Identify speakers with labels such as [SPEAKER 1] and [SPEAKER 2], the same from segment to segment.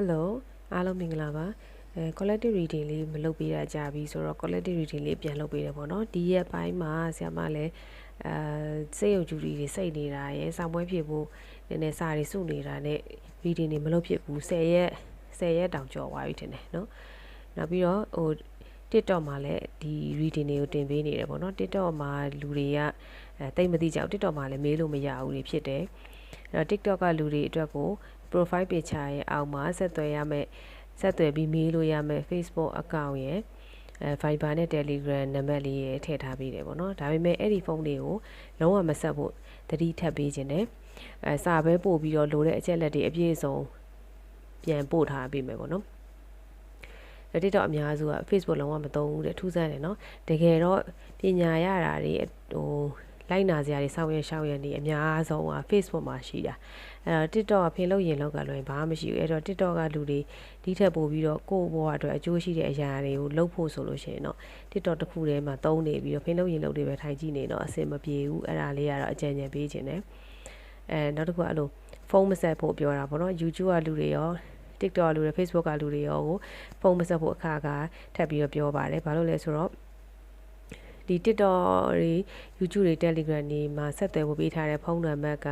[SPEAKER 1] Hello အားလုံးမင်္ဂလာပါအဲ collective reading လေးမလုပ်ပေးတာကြာပြီဆိုတော့ collective reading လေးပြန်လုပ်ပေးတယ်ပေါ့နော်ဒီရက်ပိုင်းမှာဆရာမလည်းအဲစိတ်ယုံကြည်တွေစိတ်နေတာရယ်စာမွေးဖြစ်ဖို့နည်းနည်းစာတွေစုနေတာနဲ့ reading တွေမလုပ်ဖြစ်ဘူး10ရက်10ရက်တောင်ကျော်သွားပြီထင်တယ်နော်နောက်ပြီးတော့ဟို TikTok မှာလည်းဒီ reading တွေကိုတင်ပေးနေတယ်ပေါ့နော် TikTok မှာလူတွေကအဲတိတ်မသိကြဘူး TikTok မှာလည်းမေးလို့မရဘူးတွေဖြစ်တယ်အဲ့တော့ TikTok ကလူတွေအတွက်ကို profile picture ရဲ့အောက်မှာဆက်သွယ်ရမယ့်ဆက်သွယ်ပြီးမေးလို့ရမယ့် Facebook account ရဲ့အဲ Viber နဲ့ Telegram နံပါတ်လေးရဲ့ထည့်ထားပေးတယ်ပေါ့နော်ဒါပေမဲ့အဲ့ဒီဖုန်းတွေကိုလုံးဝမဆက်ဖို့တတိထပ်ပေးခြင်းနဲ့အဲစာပဲပို့ပြီးတော့လိုတဲ့အချက်လက်တွေအပြည့်အစုံပြန်ပို့ထားပေးမယ်ပေါ့နော်လက်တစ်တော့အများစုက Facebook လုံးဝမသုံးဘူးတဲ့ထူးဆန်းတယ်နော်တကယ်တော့ပညာရတာတွေဟို လိုက်နာစရာတွေစောင့်ရရှောက်ရနေအများဆုံးက Facebook မှာရှိတာအဲ့တော့ TikTok ကဖင်လို့ရင်လောက်ကလွယ်ဘာမှမရှိဘူးအဲ့တော့ TikTok ကလူတွေဒီထက်ပိုပြီးတော့ကိုယ့်ဘဝအတွက်အကျိုးရှိတဲ့အရာတွေကိုလုပ်ဖို့ဆိုလို့ရှိရင်တော့ TikTok တစ်ခုထဲမှာသုံးနေပြီးတော့ဖင်လို့ရင်လောက်တွေပဲထိုင်ကြည့်နေတော့အဆင်မပြေဘူးအဲ့ဒါလေးကတော့အကြံဉာဏ်ပေးခြင်းတယ်အဲနောက်တစ်ခုကအဲ့လိုဖုန်းမဆက်ဖို့ပြောတာပေါ့နော် YouTube ကလူတွေရော TikTok လူတွေ Facebook ကလူတွေရောကိုဖုန်းမဆက်ဖို့အခါကထပ်ပြီးတော့ပြောပါတယ်ဘာလို့လဲဆိုတော့ ဒီ TikTok တွေ YouTube တွေ Telegram တွေမှာဆက်သွယ်ဖို့ပေးထားတဲ့ဖုန်းနံပါတ်က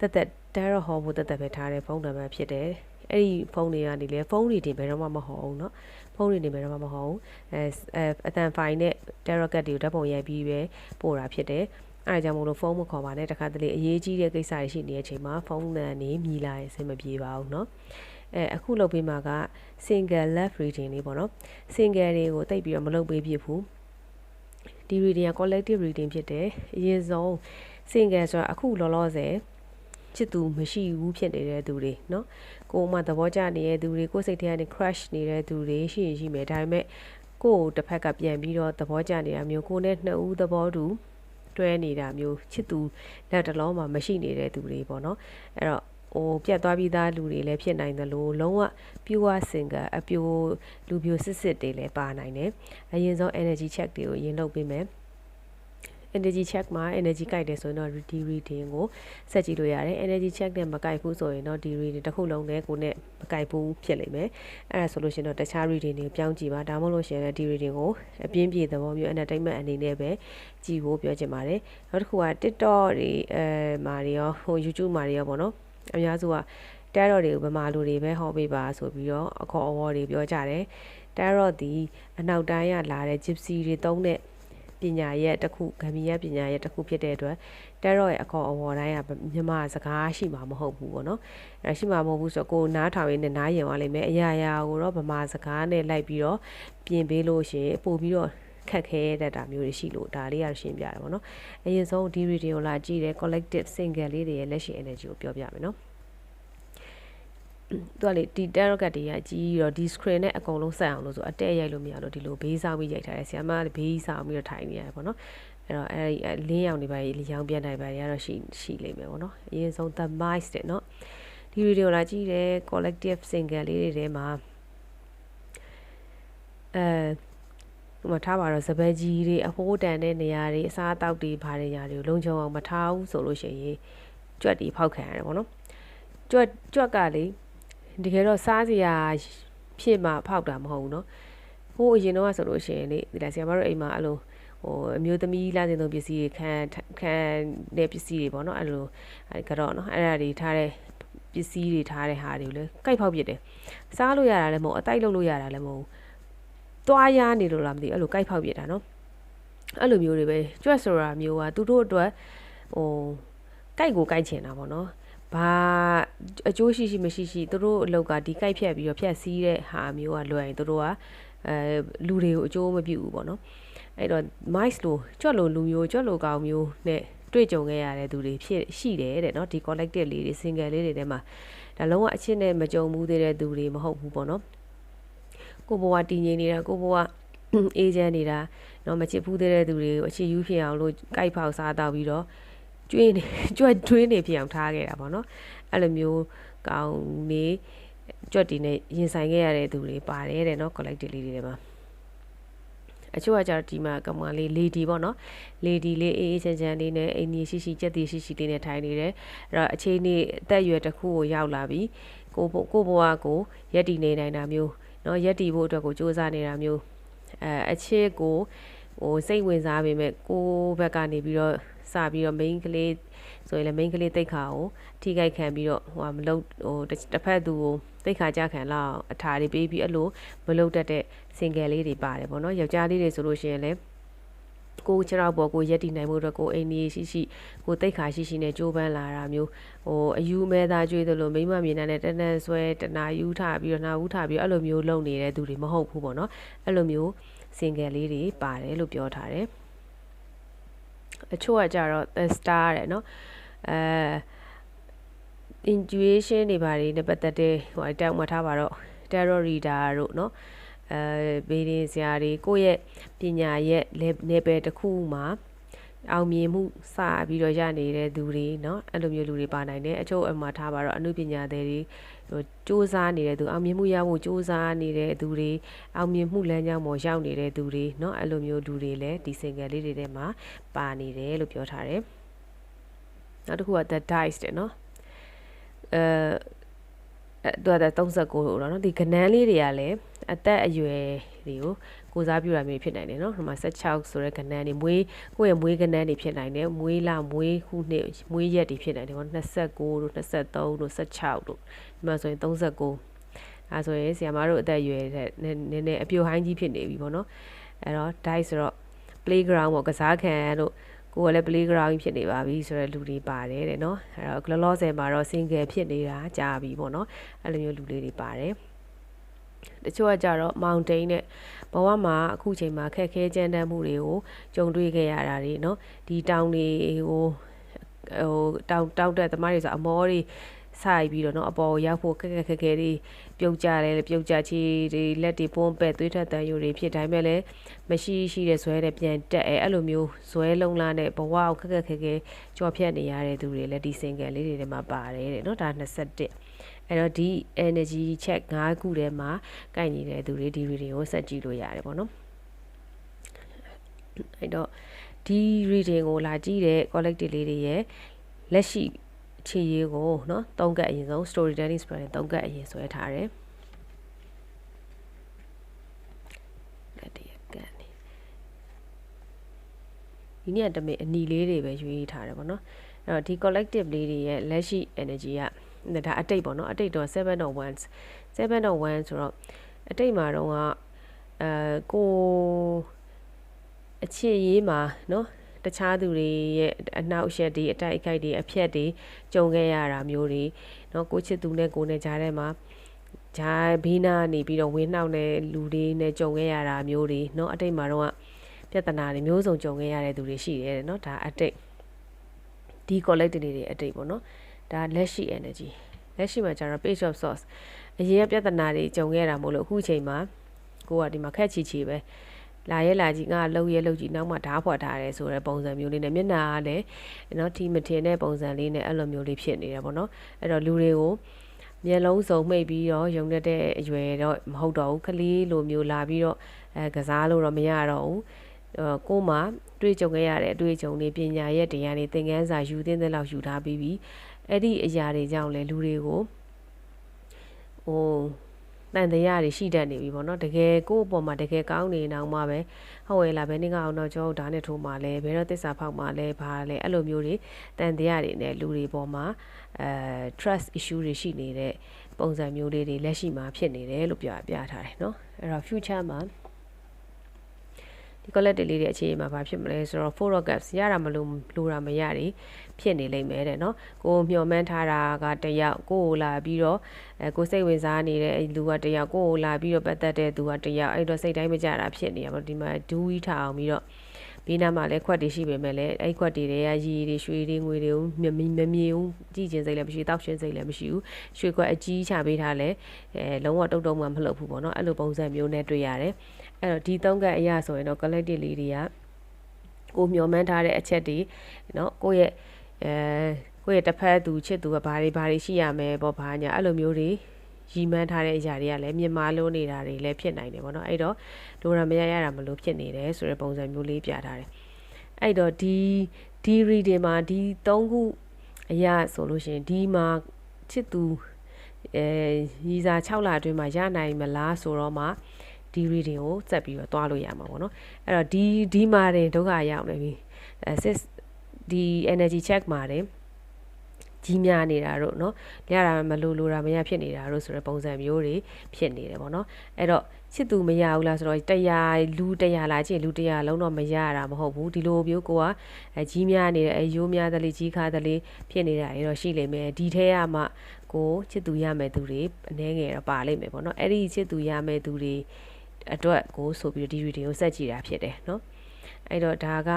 [SPEAKER 1] တက်တက် Tarot ဟောဖို့တက်တက်ပဲထားတဲ့ဖုန်းနံပါတ်ဖြစ်တယ်အဲ့ဒီဖုန်းတွေကနေလေဖုန်းတွေတင်ဘယ်တော့မှမဟုတ်ဘူးเนาะဖုန်းတွေတင်ဘယ်တော့မှမဟုတ်ဘူးအဲအတန်ဖိုင်နဲ့ Tarot card တွေကိုဓာတ်ပုံရိုက်ပြီးပဲပို့တာဖြစ်တယ်အဲဒါကြောင့်မို့လို့ဖုန်းမခေါ်ပါနဲ့တခါတလေအရေးကြီးတဲ့ကိစ္စတွေရှိနေတဲ့အချိန်မှာဖုန်းနံနေမြည်လာရင်အဆင်မပြေပါဘူးเนาะအဲအခုလုပ်ပေးမှာက single left reading လေးပေါ့နော် single တွေကိုတိတ်ပြီးတော့မလုပ်ပေးဖြစ်ဘူး ဒီ reading က collective reading ဖြစ်တယ်အရင်ဆုံး single ဆိုတာအခုလောလောဆယ်ချစ်သူမရှိဘူးဖြစ်နေတဲ့သူတွေเนาะကိုယ်မှသဘောကျနေတဲ့သူတွေကိုယ်စိတ်ထဲကနေ crush နေတဲ့သူတွေရှိရင်ရှိမယ်ဒါပေမဲ့ကိုယ်တစ်ဖက်ကပြန်ပြီးတော့သဘောကျနေတာမျိုးကိုယ်နဲ့နှစ်ဦးသဘောတူတွဲနေတာမျိုးချစ်သူလက်တလုံးမှာမရှိနေတဲ့သူတွေပေါ့နော်အဲ့တော့ ဟိုပြတ်သွားပြီးသားလူတွေလည်းဖြစ်နိုင်တယ်လို့လုံးဝ pure single အပြိုလူပြိုစစ်စစ်တွေလည်းပါနိုင်တယ်အရင်ဆုံး energy check တွေကိုရင်လုပ်ပေးမယ် energy check မှာ energy ကြိုက်တယ်ဆိုရင်တော့ di reading ကိုဆက်ကြည့်လို့ရတယ် energy check နဲ့မကြိုက်ဘူးဆိုရင်တော့ di reading တစ်ခုလုံးနဲ့ကိုနဲ့မကြိုက်ဘူးဖြစ်လိမ့်မယ်အဲ့ဒါဆိုလို့ရှိရင်တော့တခြား reading တွေပြောင်းကြည့်ပါဒါမှမဟုတ်လို့ရှိရင်လည်း di reading ကိုအပြင်းပြေသဘောမျိုး entertainment အနေနဲ့ပဲကြည့်ဖို့ပြောချင်ပါတယ်နောက်တစ်ခုက TikTok တွေအဲမှာတွေရောဟို YouTube မှာတွေရောပေါ့နော် အများစုကတဲရော့တွေကိုဗမာလူတွေပဲဟောပေးပါဆိုပြီးတော့အခေါ်အဝေါ်တွေပြောကြတယ်တဲရော့ဒီအနောက်တိုင်းကလာတဲ့ gypsy တွေတုံးတဲ့ပညာရဲ့တစ်ခုဂမ်ဘီယာပညာရဲ့တစ်ခုဖြစ်တဲ့အတွက်တဲရော့ရဲ့အခေါ်အဝေါ်တိုင်းကမြန်မာစကားရှိမှာမဟုတ်ဘူးပေါ့နော်အဲရှိမှာမဟုတ်ဘူးဆိုတော့ကိုနားထောင်ရင်းနဲ့နားရင်သွားလိမ့်မယ်အရာရာကိုတော့ဗမာစကားနဲ့လိုက်ပြီးတော့ပြင်ပေးလို့ရှိရင်ပို့ပြီးတော့ ခက်ခဲတတ်တာမျိုးတွေရှိလို့ဒါလေးရရှင်းပြတယ်ပေါ့နော်အရင်ဆုံးဒီ reading ကိုလာကြည့်တယ် collective single လေးတွေရဲ့လက်ရှိ energy ကိုပြောပြမယ်နော်သူကလေဒီ tarot card တွေကကြီးတော့ဒီ screen နဲ့အကုန်လုံးဆက်အောင်လို့ဆိုအတက်ရိုက်လို့မရလို့ဒီလိုဘေးဆောင်ပြီးရိုက်ထားတယ်ဆီယမကဘေးဆောင်ပြီးတော့ထိုင်နေရတယ်ပေါ့နော်အဲ့တော့အဲ့ဒီလင်းရောင်တွေပါရောင်ပြန်နိုင်ပါတွေကတော့ရှိရှိလိမ့်မယ်ပေါ့နော်အရင်ဆုံး the mice တဲ့နော်ဒီ video လာကြည့်တယ် collective single လေးတွေထဲမှာအဲ ဥပမာထားပါတော့စပယ်ကြီးတွေအဖိုးတန်တဲ့နေရာတွေအစားအသောက်တွေဘာတွေညာတွေကိုလုံခြုံအောင်မထားဘူးဆိုလို့ရှိရင်ကြွက်တွေဖောက်ခံရတယ်ပေါ့နော်ကြွက်ကြွက်ကလေတကယ်တော့စားစရာဖြစ်မှဖောက်တာမဟုတ်ဘူးနော်ဟိုအရင်တော့ဆိုလို့ရှိရင်လေဒီလားဆရာမတို့အိမ်မှာအဲ့လိုဟိုအမျိုးသမီးလာတဲ့သုံးပစ္စည်းတွေခံခံတဲ့ပစ္စည်းတွေပေါ့နော်အဲ့လိုကတော့နော်အဲ့ဒါတွေထားတဲ့ပစ္စည်းတွေထားတဲ့ဟာတွေကိုလည်းကြိုက်ဖောက်ပြစ်တယ်စားလို့ရတာလည်းမဟုတ်အတိုက်လုပ်လို့ရတာလည်းမဟုတ် သွားရနေလို့လားမသိအဲ့လိုကြိုက်ဖောက်ပြစ်တာနော်အဲ့လိုမျိုးတွေပဲကြွက်ဆိုတာမျိုးကသူတို့အတွက်ဟိုကြိုက်ကိုကြိုက်ချင်တာပေါ့နော်ဘာအကျိုးရှိရှိမရှိရှိသူတို့အလောက်ကဒီကြိုက်ဖြတ်ပြီးတော့ဖြတ်စည်းတဲ့ဟာမျိုးကလွယ်ရင်သူတို့ကအဲလူတွေကိုအကျိုးမပြုဘူးပေါ့နော်အဲ့တော့ mice လို့ကြွက်လို့လူမျိုးကြွက်လို့ကောင်မျိုးနဲ့တွေ့ကြုံခဲ့ရတဲ့သူတွေဖြစ်ရှိတယ်တဲ့เนาะဒီ collective လေးတွေ single လေးတွေထဲမှာဒါလုံးဝအချင်းနဲ့မကြုံဘူးသေးတဲ့သူတွေမဟုတ်ဘူးပေါ့နော် ကိုဘဝတည်ငြိမ်နေတာကိုဘဝအေးချမ်းနေတာနော်မချစ်ဘူးတဲ့သူတွေကိုအချစ်ယူဖြစ်အောင်လို့ကြိုက်ဖောက်စားတော့ပြီးတော့ကျွေးနေကြွက်တွင်းနေဖြစ်အောင်ထားခဲ့တာပေါ့နော်အဲ့လိုမျိုးကောင်းနေကြွက်တီနဲ့ရင်ဆိုင်ခဲ့ရတဲ့သူတွေပါတယ်တဲ့နော် collective လေးတွေမှာအချို့ကကြတော့ဒီမှာကမ္ဘာလေး lady ပေါ့နော် lady လေးအေးအေးချမ်းချမ်းလေးနဲ့အိမ်ကြီးရှိရှိကြက်တီရှိရှိလေးနဲ့ထိုင်နေတယ်အဲ့တော့အချိန်လေးအသက်အရွယ်တစ်ခုကိုရောက်လာပြီကိုကိုဘဝကိုရက်တည်နေနိုင်တာမျိုး နော်ရက်တီဖို့အတွက်ကိုစူးစမ်းနေတာမျိုးအဲအချစ်ကိုဟိုစိတ်ဝင်စားပေမဲ့ကိုဘက်ကနေပြီးတော့စပြီးတော့ main ကလေးဆိုရင်လည်း main ကလေးတိတ်ခါကိုထိခိုက်ခံပြီးတော့ဟိုမလုပ်ဟိုတစ်ဖက်သူကိုတိတ်ခါကြခံလောက်အထာတွေပေးပြီးအဲ့လိုမလုပ်တတ်တဲ့ single လေးတွေပါတယ်ဗောနော်ယောက်ျားလေးတွေဆိုလို့ရှိရင်လည်း ကိုခြေထောက်ပေါ်ကိုရက်တည်နိုင်မှုအတွက်ကိုအိမ်ကြီးရှိရှိကိုတိတ်ခါရှိရှိနဲ့ကြိုးပမ်းလာတာမျိုးဟိုအယူမဲသားကြွေးသလိုမိမမြေနာနဲ့တန်းတန်းဆွဲတနာယူထပြီးတော့နာဦးထပြီးအဲ့လိုမျိုးလုပ်နေတဲ့သူတွေမဟုတ်ဘူးပေါ့နော်အဲ့လိုမျိုး single လေးတွေပါတယ်လို့ပြောထားတယ်အချို့ကကြတော့ the star တဲ့နော်အဲ intuition တွေဘာတွေနဲ့ပတ်သက်တဲ့ဟိုတောက်မှတ်ထားပါတော့ tarot reader တို့နော် အဲဘေးရင်ဆရာတွေကိုယ့်ရဲ့ပညာရဲ့ level တစ်ခုမှာအောင်မြင်မှုစပြီးတော့ရနေတဲ့သူတွေเนาะအဲ့လိုမျိုးလူတွေပါနိုင်တယ်အချို့အမှထားပါတော့အမှုပညာတွေဟိုစူးစမ်းနေတဲ့သူအောင်မြင်မှုရဖို့စူးစမ်းနေတဲ့သူတွေအောင်မြင်မှုလမ်းကြောင်းပေါ်ရောက်နေတဲ့သူတွေเนาะအဲ့လိုမျိုးလူတွေလည်းဒီ single လေးတွေထဲမှာပါနေတယ်လို့ပြောထားတယ်နောက်တစ်ခုက the dice တဲ့เนาะအဲ သူက39လို့တော့เนาะဒီကနန်းလေးတွေကလည်းအသက်အရွယ်တွေကိုကိုစားပြုတာမျိုးဖြစ်နိုင်တယ်နော်ဒီမှာ16ဆိုတဲ့ကဏ္ဍတွေမွေးကိုယ့်ရဲ့မွေးကဏ္ဍတွေဖြစ်နိုင်တယ်မွေးလမွေးခုနှစ်မွေးရက်တွေဖြစ်နိုင်တယ်ပေါ့29တို့23တို့16တို့ဒီမှာဆိုရင်39အဲဆိုရင်ဆီယမတို့အသက်အရွယ်တဲ့နည်းနည်းအပြိုဟိုင်းကြီးဖြစ်နေပြီပေါ့နော်အဲ့တော့ dice ဆိုတော့ playground ပေါ့ကစားခံတို့ ကိုယ်ကလည်း playground ဖြစ်နေပါပြီဆိုတော့လူတွေပါတယ်တဲ့နော်အဲ့တော့ gloss မှာတော့ single ဖြစ်နေတာကြာပြီပေါ့နော်အဲ့လိုမျိုးလူလေးတွေပါတယ်တချို့ကကြတော့ mountain နဲ့ဘဝမှာအခုချိန်မှာခက်ခဲကြမ်းတမ်းမှုတွေကိုကြုံတွေ့ခဲ့ရတာတွေเนาะဒီတောင်တွေကိုဟိုတောင်တောက်တဲ့သမားတွေဆိုအမောတွေ ဆိုင်ပြီးတော့เนาะအပေါ်ရောက်ဖို့ခက်ခက်ခဲခဲတွေပြုတ်ကြတယ်ပြုတ်ကြချီတွေလက်တွေပွန်းပဲ့သွေးထွက်တန်ယူတွေဖြစ်တိုင်းမဲ့လည်းမရှိရှိတဲ့ဇွဲတဲ့ပြန်တက်အဲအဲ့လိုမျိုးဇွဲလုံးလားနဲ့ဘဝကိုခက်ခက်ခဲခဲကြော်ဖြတ်နေရတဲ့သူတွေလည်းဒီ single လေးတွေထဲမှာပါတယ်တဲ့เนาะဒါ21အဲ့တော့ဒီ energy check 5ခုထဲမှာကိုက်နေတဲ့သူတွေဒီ reading ကိုဆက်ကြည့်လို့ရတယ်ပေါ့နော်အဲ့တော့ဒီ reading ကိုလာကြည့်တဲ့ collective လေးတွေရဲ့လက်ရှိ ခြေရည်ကိုเนาะသုံးကတ်အရင်ဆုံး storytelling spread သုံးကတ်အရင်ဆွဲထားတယ်ဒီနေ့တမေအနီလေးတွေပဲရွေးထားတယ်ပေါ့နော်အဲ့တော့ဒီ collective လေးတွေရဲ့လက်ရှိ energy ကဒါအတိတ်ပေါ့နော်အတိတ်တော့7 of wands 7 of wands ဆိုတော့အတိတ်မှာတော့ကအဲကိုအခြေရေးမှာနော် တခြားသူတွေရဲ့အနောက်ရှက်တွေအတိုက်အခိုက်တွေအဖြက်တွေကြုံခဲ့ရတာမျိုးတွေเนาะကိုချစ်သူနဲ့ကိုနဲ့ကြားထဲမှာဂျာဘေးနာနေပြီးတော့ဝင်းနှောက်တဲ့လူတွေနဲ့ကြုံခဲ့ရတာမျိုးတွေเนาะအတိတ်မှာတော့ပြဿနာတွေမျိုးစုံကြုံခဲ့ရတဲ့သူတွေရှိတယ်เนาะဒါအတိတ်ဒီ collective တွေအတိတ်ပေါ့เนาะဒါလက်ရှိ energy လက်ရှိမှာကျတော့ page of source အရင်ကပြဿနာတွေကြုံခဲ့တာမို့လို့အခုချိန်မှာကိုကဒီမှာခက်ချီချီပဲ လာရဲလာကြီးငါလှုပ်ရဲလှုပ်ကြီးနောက်မှဓားဖွက်ထားတယ်ဆိုတဲ့ပုံစံမျိုးလေးနဲ့မျက်နှာကလည်းနော်ထီမထင်တဲ့ပုံစံလေးနဲ့အဲ့လိုမျိုးလေးဖြစ်နေတယ်ပေါ့နော်အဲ့တော့လူတွေကိုမျက်လုံးစုံမှိတ်ပြီးတော့ယုံတတ်တဲ့အရွယ်တော့မဟုတ်တော့ဘူးကလေးလိုမျိုးလာပြီးတော့အဲကစားလို့တော့မရတော့ဘူးကိုမှတွေ့ကြုံခဲ့ရတဲ့အတွေ့အကြုံတွေပညာရဲ့တရားတွေသင်ခန်းစာယူသင့်တဲ့လောက်ယူထားပြီးပြီအဲ့ဒီအရာတွေကြောင့်လည်းလူတွေကိုဟို တန်တရားတွေရှိတတ်နေပြီပေါ့နော်တကယ်ကိုယ့်အပေါ်မှာတကယ်ကောင်းနေအောင်မှပဲဟုတ်ရဲ့လားဘယ်နည်းကအောင်တော့ကျွန်တော်ဒါနဲ့ထိုးမှလဲဘယ်တော့သစ္စာဖောက်မှလဲဘာလဲအဲ့လိုမျိုးတွေတန်တရားတွေနဲ့လူတွေပေါ်မှာအဲ trust issue တွေရှိနေတဲ့ပုံစံမျိုးလေးတွေလက်ရှိမှာဖြစ်နေတယ်လို့ပြပြထားတယ်เนาะအဲ့တော့ future မှာဒီ collective လေးတွေအခြေအနေမှာဘာဖြစ်မလဲဆိုတော့ four of cups ရတာမလို့လိုတာမရတွေ ဖြစ်နေလိမ့်မယ်တဲ့နော်ကိုမျှော်မှန်းထားတာကတယောက်ကိုကိုလာပြီးတော့အဲကိုစိတ်ဝင်စားနေတဲ့လူကတယောက်ကိုကိုလာပြီးတော့ပတ်သက်တဲ့သူကတယောက်အဲ့တော့စိတ်တိုင်းမကြတာဖြစ်နေရပါဒီမှာဒူးဝီးထားအောင်ပြီးတော့ဘေးနားမှာလည်းခွက်တွေရှိပေမဲ့လည်းအဲ့ခွက်တွေတွေကရီတွေရွှေတွေငွေတွေမမမမြင်ဘူးကြည့်ချင်းစိတ်လည်းမရှိတောက်ချင်းစိတ်လည်းမရှိဘူးရွှေခွက်အကြီးချပေးထားလဲအဲလုံးဝတုတ်တုံမှမလှုပ်ဘူးပေါ့နော်အဲ့လိုပုံစံမျိုးနဲ့တွေ့ရတယ်အဲ့တော့ဒီသုံးကအရာဆိုရင်တော့ collective လေးတွေကကိုမျောမှန်းထားတဲ့အချက်တွေเนาะကိုယ့်ရဲ့ အဲကိုယ့်ရဲ့တစ်ဖက်သူချစ်သူကဘာတွေဘာတွေရှိရမယ်ပေါ့ဘာညာအဲ့လိုမျိုးတွေရီမှန်းထားတဲ့အရာတွေကလည်းမြင်မာလို့နေတာတွေလည်းဖြစ်နိုင်တယ်ပေါ့နော်အဲ့တော့လိုရမရရတာမလို့ဖြစ်နေတယ်ဆိုတဲ့ပုံစံမျိုးလေးပြထားတယ်အဲ့တော့ဒီဒီ reading မှာဒီ၃ခုအရာဆိုလို့ရှိရင်ဒီမှာချစ်သူအဲရီစာ6လအတွင်းမှာရနိုင်မလားဆိုတော့မှဒီ reading ကိုစက်ပြီးတော့တွားလို့ရမှာပေါ့နော်အဲ့တော့ဒီဒီမှာတင်ဒုက္ခရောက်နေပြီအဲ sis ဒီ energy check မှာတင်ကြီးများနေတာတို့เนาะရတာမလို့လို့တာမရဖြစ်နေတာတို့ဆိုတဲ့ပုံစံမျိုးတွေဖြစ်နေတယ်ပေါ့နော်အဲ့တော့ချစ်သူမရဘူးလားဆိုတော့တရားလူတရားလာချင်းလူတရားလုံးတော့မရတာမဟုတ်ဘူးဒီလိုမျိုးကိုကကြီးများနေတယ်အယိုးများသလေးကြီးခါသလေးဖြစ်နေတာတွေတော့ရှိလိမ့်မယ်ဒီထဲကမှကိုချစ်သူရမယ်သူတွေအနှဲငယ်တော့ပါလိမ့်မယ်ပေါ့နော်အဲ့ဒီချစ်သူရမယ်သူတွေအတွက်ကိုဆိုပြီးဒီဗီဒီယိုဆက်ကြည့်တာဖြစ်တယ်เนาะအဲ့တော့ဒါက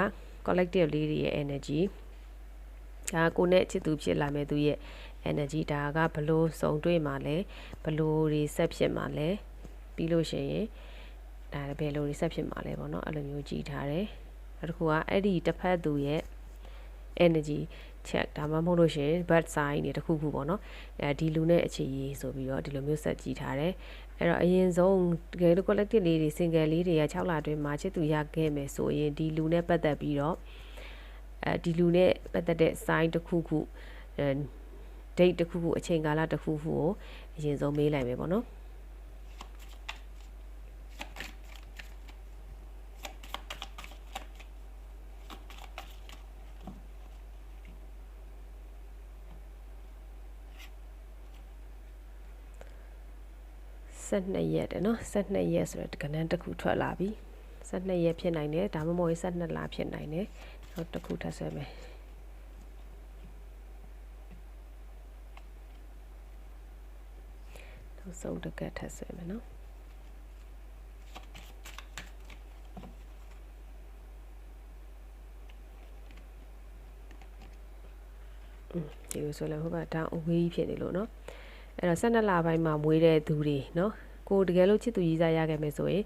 [SPEAKER 1] collective လေးတွေရဲ့ energy ဒါကိုနဲ့ချစ်သူဖြစ်လာမဲ့သူရဲ့ energy ဒါကဘလို့စုံတွေ့မှာလဲဘလို့တွေဆက်ဖြစ်မှာလဲပြီးလို့ရှိရင်ဒါဘယ်လိုတွေဆက်ဖြစ်မှာလဲပေါ့နော်အဲ့လိုမျိုးကြည်ထားတယ်နောက်တစ်ခုကအဲ့ဒီတစ်ဖက်သူရဲ့ energy check ဒါမှမဟုတ်လို့ရှင် bad sign တွေတခုခုပေါ့နော်အဲဒီလူနဲ့အခြေရေးဆိုပြီးတော့ဒီလိုမျိုးဆက်ကြည့်ထားတယ် အဲ့တော့အရင်ဆုံးတကယ်လို့ collective လေးတွေ single လေးတွေက6လအတွင်းမှာချစ်သူရခဲ့မယ်ဆိုရင်ဒီလူနဲ့ပတ်သက်ပြီးတော့အဲဒီလူနဲ့ပတ်သက်တဲ့ sign တစ်ခုခုအဲ date တစ်ခုခုအချိန်ကာလတစ်ခုခုကိုအရင်ဆုံးမေးလိုက်မယ်ပေါ့နော် 12ရက်တယ်နော်12ရက်ဆိုတော့ကဏ္ဍတစ်ခုထွက်လာပြီ12ရက်ဖြစ်နိုင်တယ်ဒါမှမဟုတ်12လဖြစ်နိုင်တယ်နောက်တစ်ခုထပ်ဆွဲမယ်နောက်ဆုံးတစ်ကက်ထပ်ဆွဲမယ်နော်ဒီလိုဆိုလည်းဟိုဘက်ဒါအဝေးဖြစ်နေလို့เนาะအဲ့တော့12လပိုင်းမှာမွေးတဲ့သူတွေเนาะ ကိုတကယ်လို့ချစ်သူရေးစားရခဲ့မယ်ဆိုရင်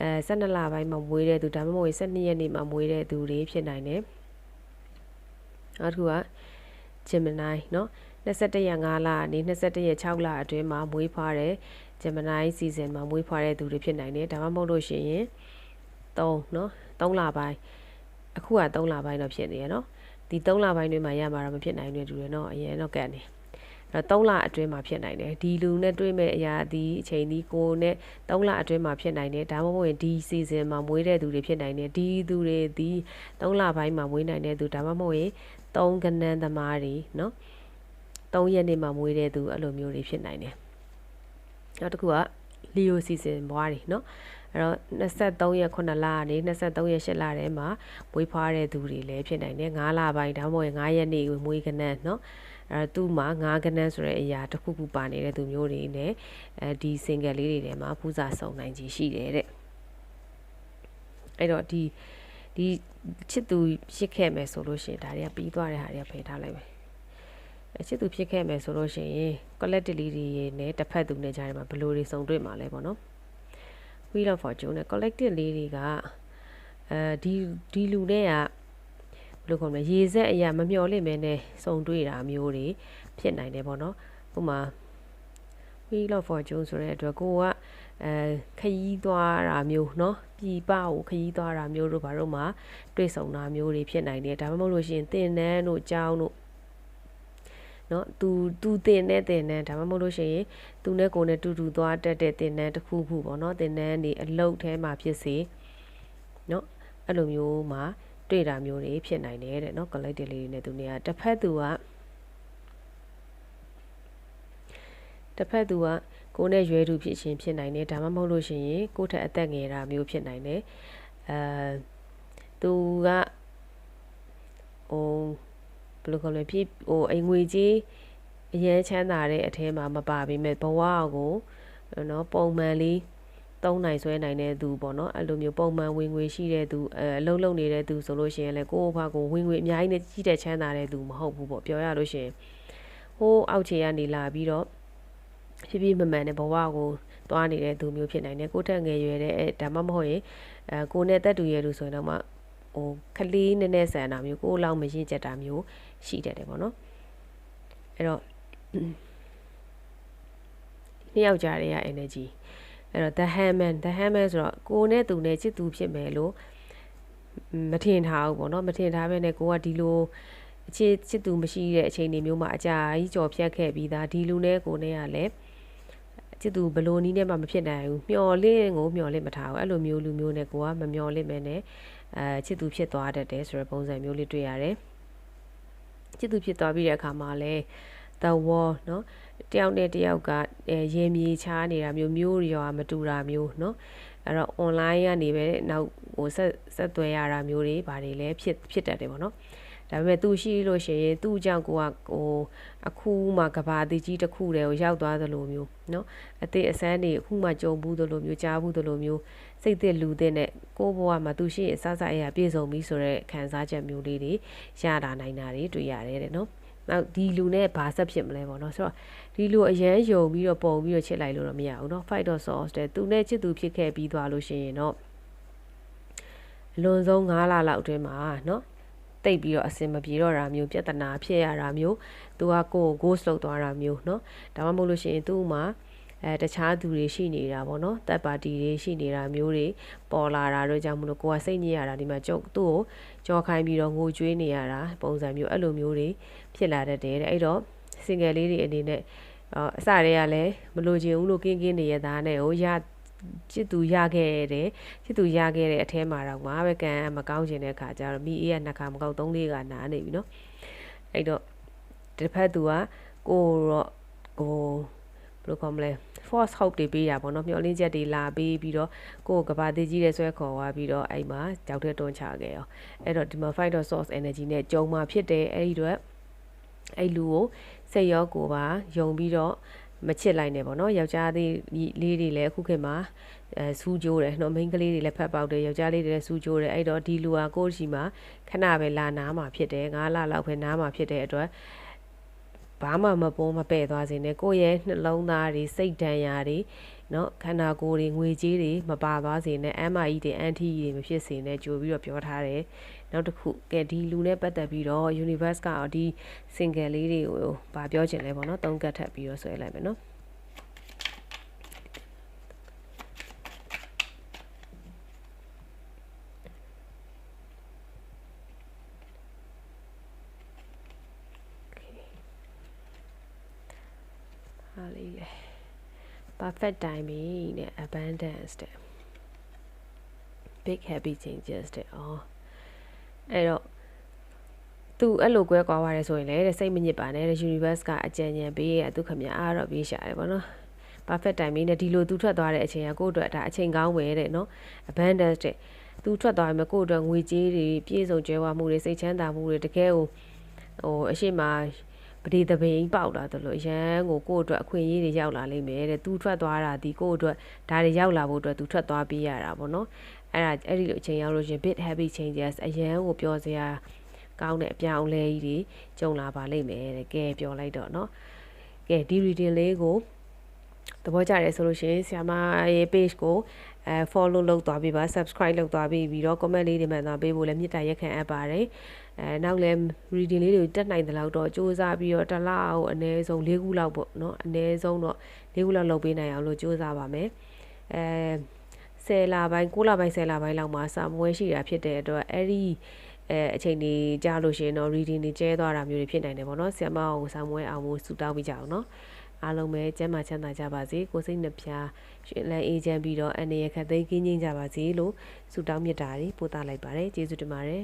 [SPEAKER 1] အဲ12လပိုင်းမှာမွေးတဲ့သူဒါမှမဟုတ်12ရက်နေ့မှာမွေးတဲ့သူတွေဖြစ်နိုင်တယ်နောက်တစ်ခုက Gemini เนาะ21ရက်5လကနေ21ရက်6လအတွင်းမှာမွေးဖွားတဲ့ Gemini season မှာမွေးဖွားတဲ့သူတွေဖြစ်နိုင်တယ်ဒါမှမဟုတ်လို့ရှိရင်3เนาะ3လပိုင်းအခုက3လပိုင်းတော့ဖြစ်နေရเนาะဒီ3လပိုင်းတွင်းမှာရမှာတော့မဖြစ်နိုင်တဲ့သူတွေเนาะအရင်တော့ကတ်နေ 3လအတွင်းမှာဖြစ်နိုင်တယ်ဒီလူနဲ့တွေ့မဲ့အရာဒီအချိန်ဒီကိုနဲ့3လအတွင်းမှာဖြစ်နိုင်တယ်ဒါမှမဟုတ်ဒီ season မှာမွေးတဲ့သူတွေဖြစ်နိုင်တယ်ဒီသူတွေဒီ3လပိုင်းမှာမွေးနိုင်တဲ့သူဒါမှမဟုတ်3ကနန်းသမားတွေเนาะ3ရက်နေ့မှာမွေးတဲ့သူအဲ့လိုမျိုးတွေဖြစ်နိုင်တယ်နောက်တစ်ခုက Leo season ဘွားတွေเนาะအဲ့တော့23ရက်9လကနေ23ရက်8လထဲမှာမွေးဖွားတဲ့သူတွေလည်းဖြစ်နိုင်တယ်9လပိုင်းဒါမှမဟုတ်9ရက်နေ့ကိုမွေးကနန်းเนาะ အဲသူ့မှာငါးကနန်းဆိုတဲ့အရာတစ်ခုခုပါနေတဲ့သူမျိုးတွေနဲ့အဲဒီ single လေးတွေထဲမှာပူဇာစုံနိုင်ခြင်းရှိတယ်တဲ့အဲ့တော့ဒီဒီချစ်သူဖြစ်ခဲ့မယ်ဆိုလို့ရှိရင်ဒါတွေကပြီးသွားတဲ့ဟာတွေကဖယ်ထားလိုက်မယ်ချစ်သူဖြစ်ခဲ့မယ်ဆိုလို့ရှိရင် collectively တွေနဲ့တစ်ဖက်သူနဲ့ကြားထဲမှာဘယ်လိုတွေစုံတွေ့မှာလဲပေါ့နော် Wheel of Fortune နဲ့ collective လေးတွေကအဲဒီဒီလူနဲ့က ဘယ်လိုခေါ်မလဲရေဆက်အရာမမျော်လင့်မဲနဲ့စုံတွေ့တာမျိုးတွေဖြစ်နိုင်တယ်ပေါ့နော်ဥပမာ Wheel of Fortune ဆိုတဲ့အတွက်ကိုကအဲခยีးသွားတာမျိုးเนาะပြည်ပကိုခยีးသွားတာမျိုးတို့ဘာလို့မှတွေ့ဆုံတာမျိုးတွေဖြစ်နိုင်တယ်ဒါမှမဟုတ်လို့ရှိရင်တင်နန်းတို့ကြောင်းတို့နော်သူသူတင်တဲ့တင်နန်းဒါမှမဟုတ်လို့ရှိရင်သူနဲ့ကိုယ်နဲ့တူတူသွားတက်တဲ့တင်နန်းတစ်ခုခုပေါ့နော်တင်နန်းနေအလုတ်ထဲမှာဖြစ်စေနော်အဲ့လိုမျိုးမှာ တွေ့တာမျိုးတွေဖြစ်နိုင်တယ်တဲ့နော် collective လေးတွေနဲ့သူနေရာတစ်ဖက်သူကတစ်ဖက်သူကကိုယ်နဲ့ရွယ်သူဖြစ်ချင်းဖြစ်နိုင်တယ်ဒါမှမဟုတ်လို့ရှိရင်ကိုယ့်ထက်အသက်ငယ်တာမျိုးဖြစ်နိုင်တယ်အဲသူကဟိုဘယ်လိုခေါ်လဲဖြစ်ဟိုအိမ်ငွေကြီးအရန်ချမ်းသာတဲ့အထဲမှာမပါပေမဲ့ဘဝကိုနော်ပုံမှန်လေး သုံးနိုင်ဆွဲနိုင်တဲ့သူပေါ့နော်အဲ့လိုမျိုးပုံမှန်ဝင်ငွေရှိတဲ့သူအဲအလုံးလုံးနေတဲ့သူဆိုလို့ရှိရင်လည်းကိုယ့်ဘဝကိုဝင်ငွေအများကြီးနဲ့ကြီးတဲ့ချမ်းသာတဲ့သူမဟုတ်ဘူးပေါ့ပြောရလို့ရှိရင်ဟိုးအောက်ခြေကနေလာပြီးတော့ဖြည်းဖြည်းမမှန်တဲ့ဘဝကိုသွားနေတဲ့သူမျိုးဖြစ်နိုင်တယ်ကိုယ့်ထက်ငယ်ရွယ်တဲ့အဲဒါမှမဟုတ်ရင်အဲကိုနဲ့တက်တူရဲ့သူဆိုရင်တော့မှဟိုခလေးနည်းနည်းဆန်တာမျိုးကိုယ်လောက်မရင့်ကျက်တာမျိုးရှိတတ်တယ်ပေါ့နော်အဲ့တော့နှစ်ယောက်ကြားတွေက energy အဲ့တော့ the hammer the hammer ဆိုတော့ကိုနဲ့သူနဲ့ချစ်သူဖြစ်မယ်လို့မထင်ထားဘူးပေါ့နော်မထင်ထားဘဲနဲ့ကိုကဒီလို အခြေချစ်သူမရှိတဲ့အချိန်တွေမျိုးမှာအကြာကြီးကြော်ဖြတ်ခဲ့ပြီးသားဒီလူနဲ့ကိုနဲ့ကလည်းချစ်သူဘလို့နီးနဲ့မှမဖြစ်နိုင်ဘူးမျော်လင့်ကိုမျော်လင့်မထားဘူးအဲ့လိုမျိုးလူမျိုးနဲ့ကိုကမမျော်လင့်မဲနဲ့အဲချစ်သူဖြစ်သွားတတ်တယ်ဆိုတဲ့ပုံစံမျိုးလေးတွေ့ရတယ်ချစ်သူဖြစ်သွားပြီးတဲ့အခါမှာလည်း the war เนาะ တယောက်နဲ့တယောက်ကအဲရေမြေချားနေတာမျိုးမျိုးရောမတူတာမျိုးเนาะအဲ့တော့ online ကနေပဲနောက်ဟိုဆက်ဆက်သွယ်ရတာမျိုးတွေဘာတွေလဲဖြစ်ဖြစ်တတ်တယ်ပေါ့နော်ဒါပေမဲ့သူရှိလို့ရှိရင်သူ့ကြောင့်ကိုကဟိုအခုမှကဘာတိကြီးတစ်ခုတည်းကိုရောက်သွားသလိုမျိုးเนาะအသေးအစမ်းတွေအခုမှကြုံဘူးသလိုမျိုးကြားဘူးသလိုမျိုးစိတ်သက်လူတဲ့နဲ့ကိုဘဝမှာသူရှိရင်စစအရာပြည့်စုံပြီဆိုတဲ့ခံစားချက်မျိုးလေးတွေရတာနိုင်တာတွေတွေ့ရတယ်တဲ့နော် နောက်ဒီလူနဲ့ဘာဆက်ဖြစ်မလဲပေါ့နော်ဆိုတော့ဒီလူအရန်ယုံပြီးတော့ပုံပြီးတော့ချစ်လိုက်လို့တော့မရဘူးเนาะ fight or source တဲ့သူနဲ့ချစ်သူဖြစ်ခဲ့ပြီးသွားလို့ရှိရင်တော့အလွန်ဆုံး9လလောက်အတွင်းမှာเนาะတိတ်ပြီးတော့အစင်မပြေတော့တာမျိုးပြဿနာဖြစ်ရတာမျိုးသူကကိုယ်ကို ghost လုပ်သွားတာမျိုးเนาะဒါမှမဟုတ်လို့ရှိရင်သူ့မှာအဲတခြားသူတွေရှိနေတာပေါ့နော်တပ်ပါတီတွေရှိနေတာမျိုးတွေပေါ်လာတာတို့ကြောင့်မလို့ကိုကစိတ်ညစ်ရတာဒီမှာကြောက်သူ့ကိုကြောခိုင်းပြီးတော့ငိုကြွေးနေရတာပုံစံမျိုးအဲ့လိုမျိုးတွေ ဖြစ်လာတတ်တယ်တဲ့အဲ့တော့ single လေးတွေအနေနဲ့အစတည်းကလည်းမလိုချင်ဘူးလို့ကင်းကင်းနေရတာနဲ့ဟိုရချစ်သူရခဲ့တယ်ချစ်သူရခဲ့တဲ့အထဲမှာတော့ငါပဲကံမကောင်းချင်တဲ့ခါကျတော့မိအေးကနှစ်ခါမကောက်သုံးလေးကနားနေပြီနော်အဲ့တော့တစ်ဖက်သူကကိုတော့ဟိုဘယ်လိုခေါ်မလဲ force hope တွေပေးတာပေါ့နော်မျောလင်းချက်တွေလာပေးပြီးတော့ကိုယ်ကဘာသေးကြီးတဲ့ဆွဲခေါ်သွားပြီးတော့အဲ့မှာကြောက်တဲ့တွန်းချခဲ့ရောအဲ့တော့ဒီမှာ fight or source energy နဲ့ကြုံမှာဖြစ်တယ်အဲ့ဒီတော့ အဲ့လူကိုစိတ်ရောကိုယ်ပါယုံပြီးတော့မချစ်လိုက်နဲ့ပေါ့နော်ယောက်ျားလေးလေးတွေလည်းအခုခေတ်မှာအဲစူးကြိုးတယ်နော်မိန်းကလေးတွေလည်းဖက်ပေါက်တယ်ယောက်ျားလေးတွေလည်းစူးကြိုးတယ်အဲ့တော့ဒီလူဟာကိုယ့်ရှိမှာခဏပဲလာနားမှာဖြစ်တယ်ငါးလလောက်ပဲနားမှာဖြစ်တဲ့အတွက်ဘာမှမပုံမပဲ့သွားစေနဲ့ကိုယ့်ရဲ့နှလုံးသားတွေစိတ်ဒဏ်ရာတွေနော်ခန္ဓာကိုယ်တွေငွေကြေးတွေမပါသွားစေနဲ့အမ်မာကြီးတွေအန်တီကြီးတွေမဖြစ်စေနဲ့ကြိုပြီးတော့ပြောထားတယ် နောက်တစ်ခုကဲဒီလူနဲ့ပတ်သက်ပြီးတော့ universe ကဒီ single လေးတွေကိုဗာပြောချင်လဲပေါ့နော်သုံးကတ်ထပ်ပြီးတော့ဆွဲလိုက်မယ်နော်ဟာလေးလေ perfect timing နဲ့ abundance တဲ့ big happy changes တဲ့ဩ အဲ့တော့သူအဲ့လိုကွဲကွာသွားတယ်ဆိုရင်လည်းစိတ်မညစ်ပါနဲ့ universe ကအကြံဉာဏ်ပေးရသူခမအားတော့ပေးရှာတယ်ပေါ့နော် perfect timing နဲ့ဒီလိုသူထွက်သွားတဲ့အချိန်ကကိုယ့်အတွက်ဒါအချိန်ကောင်းပဲတဲ့နော် abundance တဲ့သူထွက်သွားရင်ကိုယ့်အတွက်ငွေကြေးတွေပြည့်စုံကြွယ်ဝမှုတွေစိတ်ချမ်းသာမှုတွေတကယ်ဟိုဟိုအရှိမပဒေသပင်ပေါက်လာတယ်လို့ရန်ကိုကိုယ့်အတွက်အခွင့်အရေးတွေရောက်လာလိမ့်မယ်တဲ့သူထွက်သွားတာဒီကိုယ့်အတွက်ဒါတွေရောက်လာဖို့အတွက်သူထွက်သွားပေးရတာပေါ့နော် အဲ့ဒါအဲ့ဒီလိုအချိန်ရောက်လို့ရှင် bit happy changes အရန်ကိုပြောစရာကောင်းတဲ့အပြောင်းအလဲကြီးတွေကြုံလာပါလိမ့်မယ်တဲ့ကဲပြောလိုက်တော့เนาะကဲဒီ reading လေးကိုသဘောကျတယ်ဆိုလို့ရှိရင်ဆရာမရဲ့ page ကိုအဲ follow လုပ်သွားပြီးပါ subscribe လုပ်သွားပြီးပြီးတော့ comment လေးတွေမှန်သွားပေးဖို့လည်းမေတ္တာရက်ခံအပ်ပါတယ်အဲနောက်လည်း reading လေးတွေတက်နိုင်တဲ့လောက်တော့စူးစမ်းပြီးတော့တစ်လအောင်အနည်းဆုံး၄ခုလောက်ပေါ့เนาะအနည်းဆုံးတော့၄ခုလောက်လုပ်ပေးနိုင်အောင်လို့စူးစမ်းပါမယ်အဲ 10လပိုင်း9လပိုင်း10လပိုင်းလောက်မှာစာမွေးရှိတာဖြစ်တဲ့အတွက်အဲ့ဒီအဲအချိန်ကြီးကြားလို့ရှိရင်တော့ reading တွေကျဲသွားတာမျိုးတွေဖြစ်နိုင်တယ်ပေါ့နော်ဆရာမအောင်စာမွေးအောင်လို့စူတောင်းပြီးကြအောင်နော်အားလုံးပဲကျမ်းမာချမ်းသာကြပါစေကိုစိတ်နှပြရှင်လန်းအေးချမ်းပြီးတော့အနေရခတ်သိမ်းကင်းငြိမ်းကြပါစေလို့ဆုတောင်းမြတ်တာတွေပို့သလိုက်ပါတယ်ကျေးဇူးတင်ပါတယ်